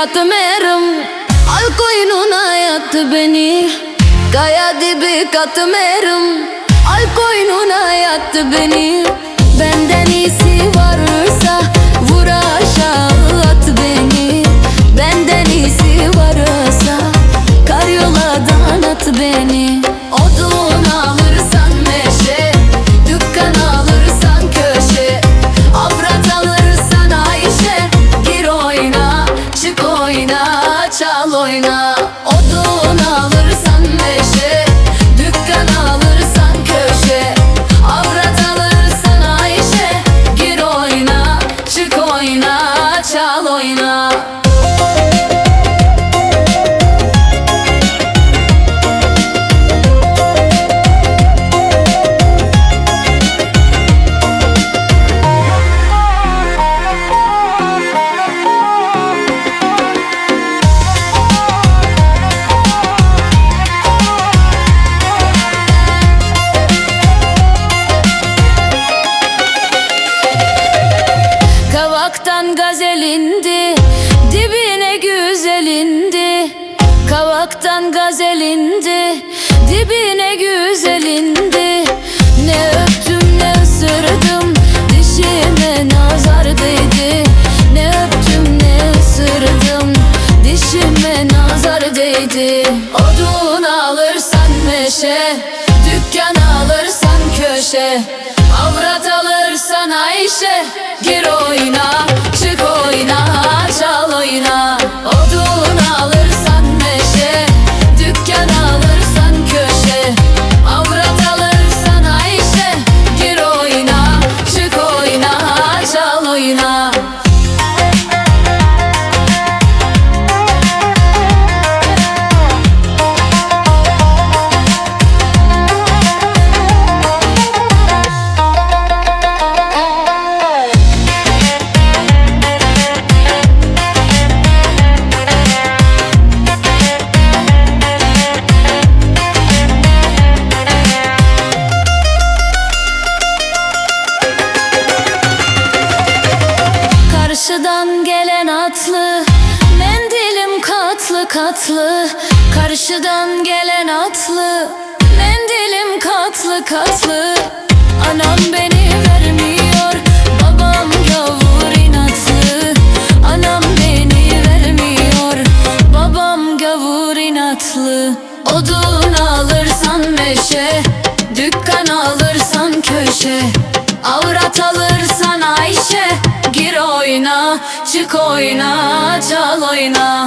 katmerım Al koynuna yattı beni. Kaya dibi katmerım Al koynuna yattı beni. Benden iyisi varsa Vur aşağı at beni. Benden iyisi varsa Karyoladan at beni çal oyna Kavaktan gazel indi Dibine güzel indi. Kavaktan gazel indi Dibine güzel indi. Ne öptüm ne ısırdım Dişime nazar değdi. Ne öptüm ne ısırdım Dişime nazar değdi. Odun alırsan meşe Dükkan alırsan köşe. Avrat alırsan Ayşe Gir oyna, çal katlı Karşıdan gelen atlı. Mendilim katlı katlı. Anam beni vermiyor Babam gavur inatlı. Anam beni vermiyor Babam gavur inatlı. Odun alırsan meşe Dükkan alırsan köşe. Avrat alırsan Ayşe Gir oyna, çık oyna, çal oyna